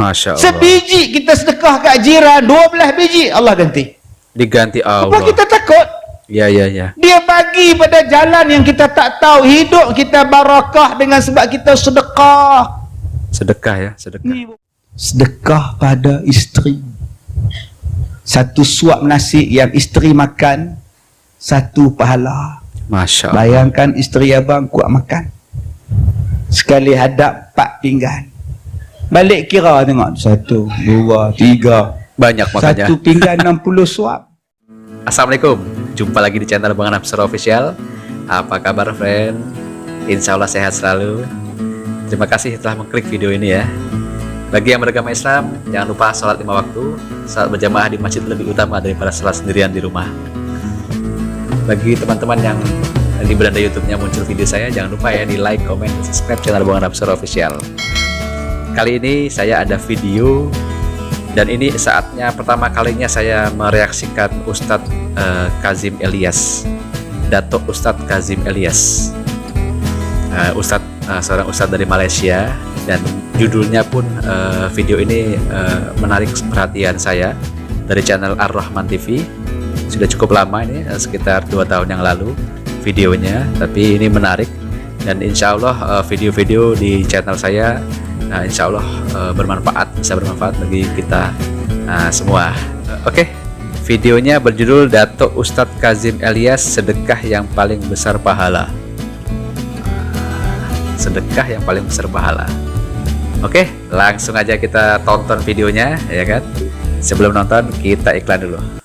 Masya Allah. Sebiji kita sedekah kat jiran, 12 biji Allah ganti. Diganti Apa Allah. kita takut? Ya, ya, ya. Dia bagi pada jalan yang kita tak tahu. Hidup kita barakah dengan sebab kita sedekah. Sedekah ya, sedekah. Ni sedekah pada isteri. Satu suap nasi yang isteri makan, satu pahala. Masya Allah. Bayangkan isteri abang kuat makan. Sekali hadap empat pinggan. Balik kira tengok. Satu, dua, tiga. Banyak makanya. Satu pinggan 60 suap. Assalamualaikum. Jumpa lagi di channel Bang Surah Official. Apa kabar, friend? Insya Allah sehat selalu. Terima kasih telah mengklik video ini ya. Bagi yang beragama Islam, jangan lupa sholat lima waktu. Saat berjamaah di masjid lebih utama daripada sholat sendirian di rumah. Bagi teman-teman yang di beranda YouTube-nya muncul video saya, jangan lupa ya di like, comment, dan subscribe channel Bang Surah Official. Kali ini saya ada video dan ini saatnya pertama kalinya saya mereaksikan Ustadz eh, Kazim Elias Datuk Ustadz Kazim Elias. Eh, Ustadz eh, seorang Ustadz dari Malaysia dan judulnya pun eh, video ini eh, menarik perhatian saya dari channel Ar-Rahman TV sudah cukup lama ini sekitar dua tahun yang lalu videonya tapi ini menarik. Dan insya Allah video-video di channel saya Nah, insya Allah eh, bermanfaat, bisa bermanfaat bagi kita eh, semua. Eh, Oke, videonya berjudul Datuk Ustadz Kazim Elias Sedekah yang paling besar pahala. Sedekah yang paling besar pahala. Oke, langsung aja kita tonton videonya, ya kan? Sebelum nonton, kita iklan dulu.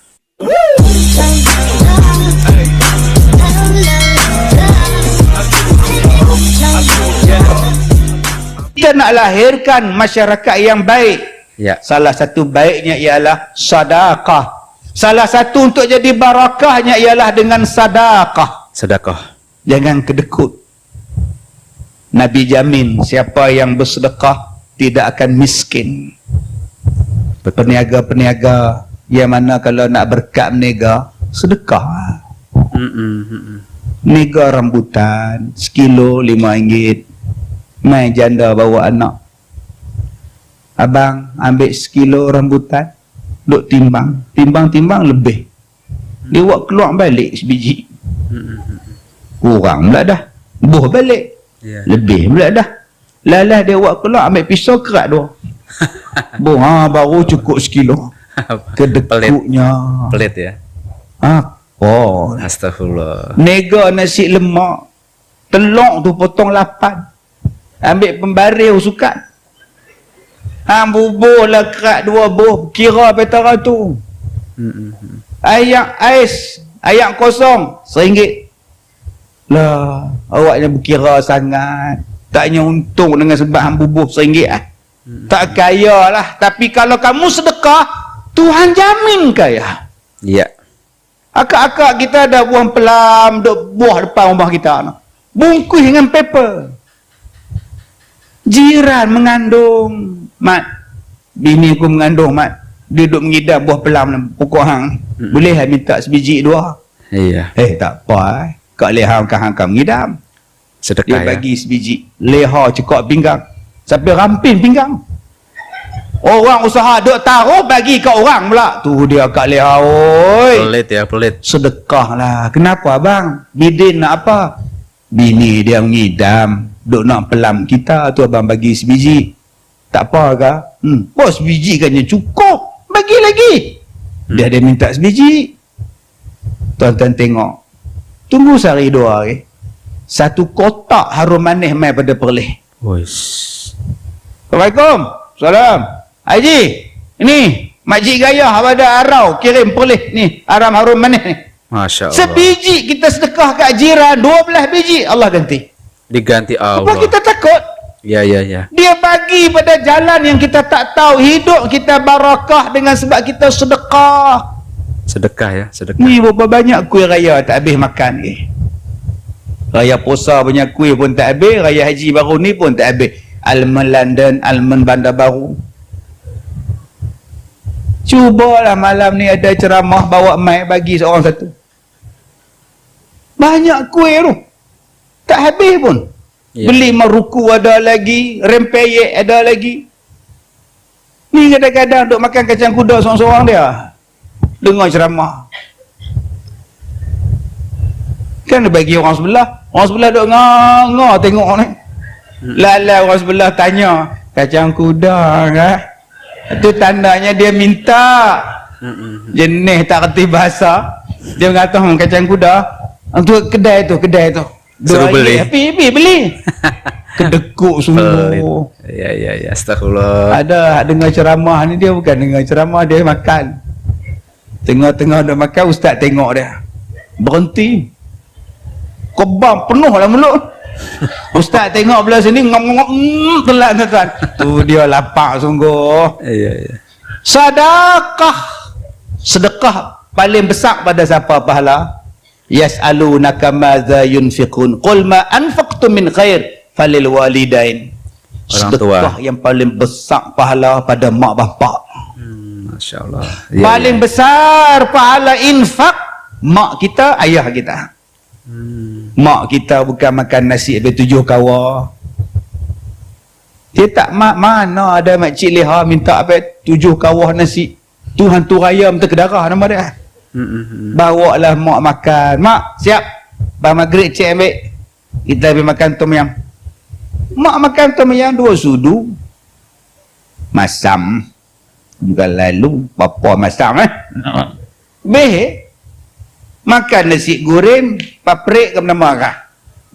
Kita nak lahirkan masyarakat yang baik. Ya, Salah satu baiknya ialah sadaqah. Salah satu untuk jadi barakahnya ialah dengan sadaqah. sedekah. Jangan kedekut. Nabi jamin siapa yang bersedekah tidak akan miskin. Peniaga-peniaga yang mana kalau nak berkat meniaga, sedekah. Mm-mm, mm-mm. Mega rambutan, sekilo lima ringgit. Mai janda bawa anak. Abang ambil sekilo rambutan, duk timbang. Timbang-timbang lebih. Dia buat keluar balik sebiji. Kurang pula dah. Buh balik. Ya. Lebih pula dah. Lalah dia buat keluar ambil pisau kerat dua. Buh ha, baru cukup sekilo. Kedekutnya. pelit ya. Apa? Astagfirullah. Nega nasi lemak. Telok tu potong lapan. Ambil pembaris sukat. Ha, bubur lah kerat dua buh. Kira petara tu. Ayak ais. Ayak kosong. Seringgit. Lah. Awaknya berkira sangat. Taknya untung dengan sebab hang bubur seringgit ah. Tak kaya lah. Tapi kalau kamu sedekah, Tuhan jamin kaya. Iya. Akak-akak kita ada buah pelam, duk buah depan rumah kita. Bungkus dengan paper. Jiran mengandung. Mat. Bini aku mengandung, Mat. Dia duk mengidam buah pelam ni, pokok hang. Mm-mm. Boleh lah minta sebiji dua. Iya. Eh, tak apa eh. Kak leha kan hang kan mengidam. Sedekah Dia ya. bagi sebiji. Leha cekak pinggang. Sampai rampin pinggang. Orang usaha duk taruh bagi ke orang pula. Tu dia Kak leha, oi. Pelit ya, pelit. sedekah lah. Kenapa abang? Bidin nak apa? Bini dia mengidam. Duk nak pelam kita tu abang bagi sebiji. Tak apa ke? Hmm. Oh sebiji kan cukup. Bagi lagi. Dia ada minta sebiji. Tuan-tuan tengok. Tunggu sehari dua hari. Satu kotak harum manis mai pada perlih. Wis. Assalamualaikum. Salam. Haji. Ini. Makcik Gaya ada arau. Kirim perlih ni. Aram harum manis ni. Masya Allah. Sebiji kita sedekah kat jiran, 12 biji Allah ganti. Diganti Apa Allah. kita takut? Ya, ya, ya. Dia bagi pada jalan yang kita tak tahu. Hidup kita barakah dengan sebab kita sedekah. Sedekah ya, sedekah. Ni berapa banyak kuih raya tak habis makan ni. Raya puasa punya kuih pun tak habis. Raya haji baru ni pun tak habis. Almond London, almond Bandar Baru. Cubalah malam ni ada ceramah bawa mic bagi seorang satu. Banyak kuih tu. Tak habis pun. Ya. Beli maruku ada lagi, rempeyek ada lagi. bini kadang-kadang duk makan kacang kuda seorang-seorang dia. Dengar ceramah. Kan dia bagi orang sebelah. Orang sebelah duk ngah tengok ni. Lala orang sebelah tanya, kacang kuda kan? Itu tandanya dia minta. Mm-mm. Jenis tak kerti bahasa. Dia mengata "Hmm, kacang kuda. Untuk kedai tu, kedai tu. Suruh beli. Pi, pi, beli. Kedekuk semua. Pelit. Ya ya ya astagfirullah. Ada dengar ceramah ni dia bukan dengar ceramah dia makan. Tengah-tengah dia makan ustaz tengok dia. Berhenti. Kebam penuh lah mulut. Ustaz tengok belah sini ngom-ngom mm, telan tuan. Tu dia lapar sungguh. Iya iya. Sedekah. Sedekah paling besar pada siapa pahala? Yas'alunaka madza yunfiqun. Qul ma anfaqtum min khair falil walidain. Orang Sedekah tua. yang paling besar pahala pada mak bapak. Hmm, Masya Allah. Iya, paling iya. besar pahala infak mak kita, ayah kita. Hmm. Mak kita bukan makan nasi habis tujuh kawa. Dia tak mak mana ada makcik leha minta habis tujuh kawah nasi. Tu hantu raya minta kedarah nama dia. Mm-mm. Bawa lah mak makan. Mak, siap. Bang maghrib cik ambil. Kita habis makan tom yam. Mak makan tom yam dua sudu. Masam. Bukan lalu. Bapa masam eh. Beh. Makan nasi goreng. Paprik ke nama kah?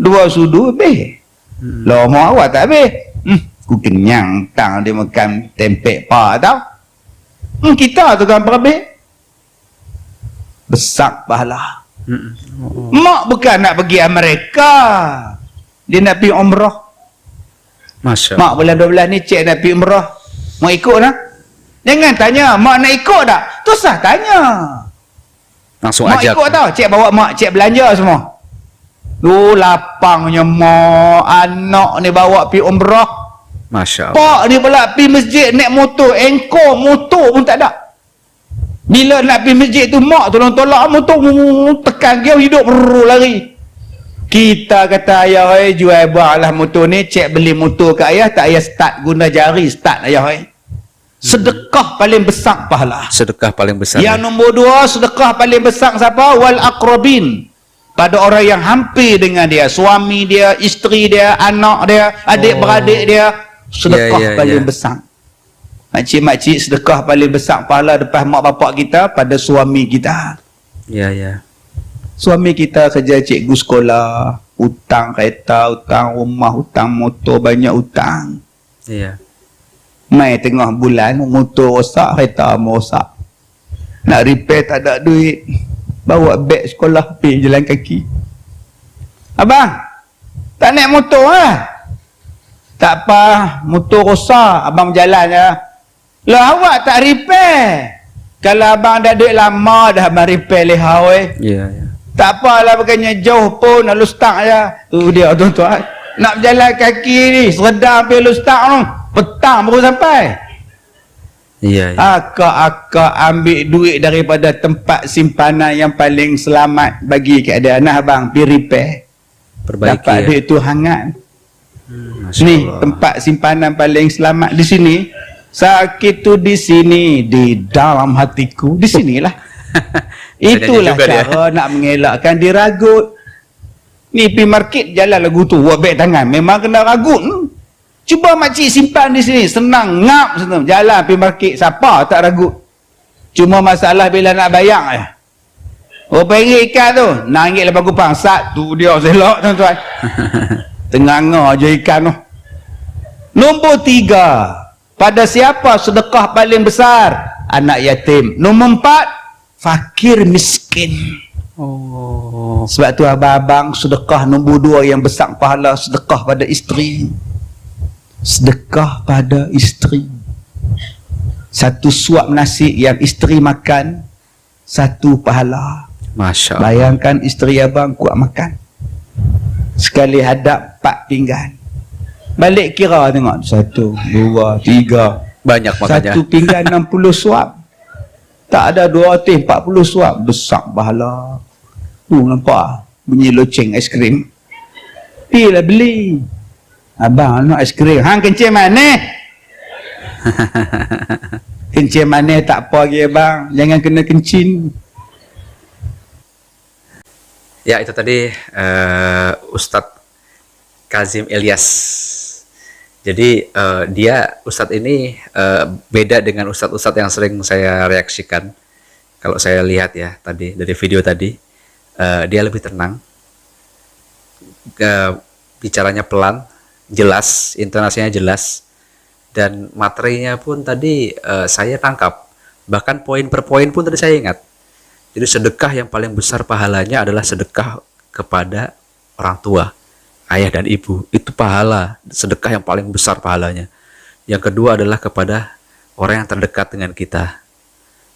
Dua sudu. Beh. Hmm. Lama awak tak habis. Hmm. Ku kenyang tang dia makan tempek pa tau. Hmm, kita tu kan perhabis. Besar pahala. Mm-mm. Oh. Mak bukan nak pergi Amerika. Dia nak pergi umrah. Masya Mak bulan 12 ni cik nak pergi umrah. Mau ikut tak? Jangan tanya, mak nak ikut tak? Tu sah tanya. Langsung mak ajak. ikut tau. Cik bawa mak, cik belanja semua. Tu lapangnya mak, anak ni bawa pergi umrah. Masya Allah. Pak ni pula pergi masjid naik motor, engkau motor pun tak ada. Bila nak pergi masjid tu mak tolong tolak motor tekan dia hidup brrr, lari. Kita kata ayah oi jual buah lah motor ni cek beli motor ke ayah tak ayah start guna jari start ayah oi. Sedekah paling besar pahala. Sedekah paling besar. Yang nombor dua sedekah paling besar siapa? Wal akrabin. Pada orang yang hampir dengan dia, suami dia, isteri dia, anak dia, adik-beradik dia, sedekah Ya, ya, paling ya. besar. Makcik-makcik sedekah paling besar pahala depan mak bapak kita pada suami kita. Ya ya. Suami kita kerja cikgu sekolah, hutang kereta, hutang rumah, hutang motor, banyak hutang. Iya. Mai tengah bulan, motor rosak, kereta rosak. Nak repair tak ada duit. Bawa beg sekolah, pergi jalan kaki. Abang, tak naik motor lah. Tak apa, motor rosak, abang berjalan je. Lah awak tak repair. Kalau abang dah duit lama dah abang repair leha weh. Iya iya. Tak apalah bukannya jauh pun nak lu start je. Tu dia tuan-tuan. Nak berjalan kaki ni, seredar pergi lu start tu. Petang baru sampai. Iya iya. Akak-akak ambil duit daripada tempat simpanan yang paling selamat bagi keadaan nah abang pergi repair. Perbaiki Dapat ya. duit tu hangat. Hmm, Ni tempat simpanan paling selamat di sini. Sakit tu di sini di dalam hatiku. Di sinilah. Itulah juga dia. cara nak mengelakkan diragut. Ni pergi market jalan lagu tu buat beg tangan. Memang kena ragut. Hmm. Cuba makcik simpan di sini. Senang. Ngap. Senang. Jalan pergi market. Siapa tak ragut. Cuma masalah bila nak bayar je. Oh pengen ikan tu. Nak ringgit lepas kupang. Sat tu dia selok tuan-tuan. Tenganga je ikan tu. Nombor tiga. Pada siapa sedekah paling besar? Anak yatim. Nombor empat. Fakir miskin. Oh. Sebab tu abang-abang sedekah nombor dua yang besar pahala sedekah pada isteri. Sedekah pada isteri. Satu suap nasi yang isteri makan, satu pahala. Masya Allah. Bayangkan isteri abang kuat makan. Sekali hadap empat pinggan. Balik kira tengok. Satu, dua, tiga. Banyak makanya. Satu pinggan 60 suap. Tak ada dua ratus empat puluh suap. Besar pahala. Tu nampak bunyi loceng aiskrim. Pergilah beli. Abang nak aiskrim. Hang kencing mana? Kencing mana tak apa lagi bang. Jangan kena kencing. Ya itu tadi eh, Ustadz Kazim Ilyas. Jadi eh, dia Ustadz ini eh, beda dengan Ustadz-Ustadz yang sering saya reaksikan. Kalau saya lihat ya tadi dari video tadi, eh, dia lebih tenang, Eh, bicaranya pelan, jelas, intonasinya jelas, dan materinya pun tadi eh, saya tangkap. Bahkan poin per poin pun tadi saya ingat. Jadi sedekah yang paling besar pahalanya adalah sedekah kepada orang tua, ayah dan ibu. Itu pahala, sedekah yang paling besar pahalanya. Yang kedua adalah kepada orang yang terdekat dengan kita.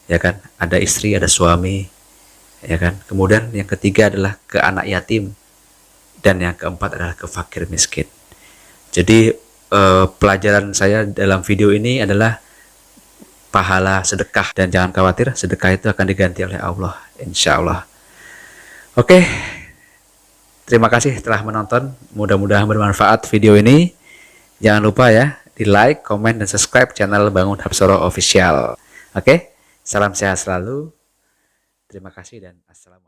Ya kan? Ada istri, ada suami, ya kan? Kemudian yang ketiga adalah ke anak yatim dan yang keempat adalah ke fakir miskin. Jadi eh, pelajaran saya dalam video ini adalah pahala sedekah dan jangan khawatir sedekah itu akan diganti oleh Allah insya Allah oke terima kasih telah menonton. Mudah-mudahan bermanfaat video ini. Jangan lupa ya di like, komen, dan subscribe channel Bangun Hapsoro Official. Oke salam sehat selalu. Terima kasih dan assalamualaikum